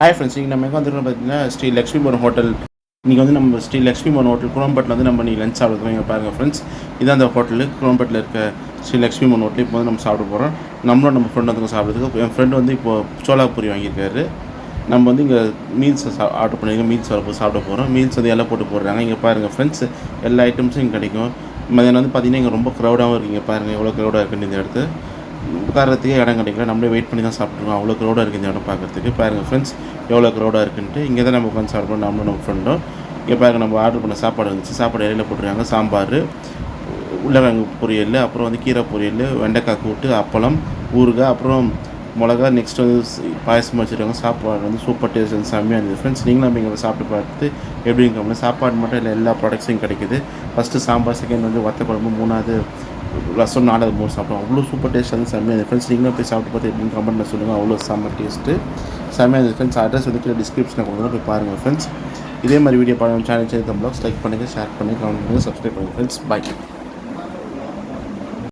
Hi friends இங்கே நம்ம எங்கே வந்துருக்கோம் பார்த்தீங்கன்னா ஸ்ரீ லக்ஷ்மிபுரம் ஹோட்டல் இன்றைக்கி வந்து நம்ம ஸ்ரீ லக்ஷ்மி லக்ஷ்மிபுரம் ஹோட்டல் குரோம்பட்டில் வந்து நம்ம நீங்கள் லஞ்ச் சாப்பிடுறோம் இங்கே பாருங்கள் ஃப்ரெண்ட்ஸ் இதான் அந்த ஹோட்டலு குரோம்பட்டில் இருக்க ஸ்ரீ லக்ஷ்மிபுரம் ஹோட்டல் இப்போ வந்து நம்ம சாப்பிட போகிறோம் நம்மளும் நம்ம ஃப்ரெண்ட் வந்து சாப்பிட்றதுக்கு என் ஃப்ரெண்டு வந்து இப்போது சோலாபூரி வாங்கியிருக்காரு. நம்ம வந்து இங்கே மீல்ஸ் சா ஆர்டர் பண்ணியிருக்கோம் மீல்ஸ் வரப்போ சாப்பிட போகிறோம் மீல்ஸ் வந்து எல்லாம் போட்டு போடுறாங்க. இங்கே பாருங்கள் ஃப்ரெண்ட்ஸ் எல்லா ஐட்டம்ஸும் இங்கே கிடைக்கும். மதியானம் வந்து பார்த்தீங்கன்னா இங்கே ரொம்ப க்ரௌடாகவும் இருக்குங்க பாருங்கள் எவ்வளோ க்ரௌடாக இருக்குன்னு இந்த இடத்து உட்காரத்துக்கே இடம் கிடைக்கல. நம்மளே வெயிட் பண்ணி தான் சாப்பிட்ருக்கோம் அவ்வளோ க்ரௌடாக இருக்குது இந்த இடம் பார்க்குறதுக்கு. பாருங்கள் ஃப்ரெண்ட்ஸ் எவ்வளோ க்ரௌடாக இருக்குன்ட்டு இங்கே தான் நம்ம உட்காந்து சாப்பிட்றோம். நம்மளும் நம்ம ஃப்ரெண்டும் இங்கே பாருங்கள் நம்ம ஆர்டர் பண்ண சாப்பாடு இருந்துச்சு சாப்பாடு இடையில போட்டுருக்காங்க. சாம்பார் உருளைக்கிழங்கு பொரியல் அப்புறம் வந்து கீரை பொரியல் வெண்டைக்காய் கூட்டு அப்பளம் ஊறுகாய் அப்புறம் மிளகா நெக்ஸ்ட் வந்து பாயசம் வச்சுருக்காங்க. சாப்பாடு வந்து சூப்பர் டேஸ்ட் வந்து செம்மையாக இருந்தது. ஃப்ரெண்ட்ஸ் நீங்களும் நம்ம இங்கே சாப்பிட்டு பார்த்து எப்படி இருக்கோம்னா சாப்பாடு மட்டும் இல்லை எல்லா ப்ராடக்ட்ஸையும் கிடைக்குது. ஃபஸ்ட்டு சாம்பார் செகண்ட் வந்து வத்த குழம்பு மூணாவது ரசம் நாலாவது மூணு சாப்பிட்டோம். அவ்வளோ சூப்பர் டேஸ்ட் வந்து செம்மையாக இருந்தது. ஃப்ரெண்ட்ஸ் நீங்களும் போய் சாப்பிட்டு பார்த்து எப்படின்னு கமெண்ட்டில் சொல்லுங்கள் அவ்வளோ செம்ம டேஸ்ட்டு செம்மையாக இருந்தது. ஃப்ரெண்ட்ஸ் அட்ரஸ் வந்து கீழே டிஸ்கிரிப்ஷனில் கொடுக்குறோம் போய் பாருங்கள் ஃப்ரெண்ட்ஸ் இதே மாதிரி வீடியோ பாருங்கள் சேனல் சேனல் ப்ளாக்ஸ் லைக் பண்ணுங்கள் ஷேர் பண்ணுங்கள் கமெண்ட் பண்ணுங்கள் சப்ஸ்கிரைப் பண்ணுங்கள் ஃப்ரெண்ட்ஸ் பாய்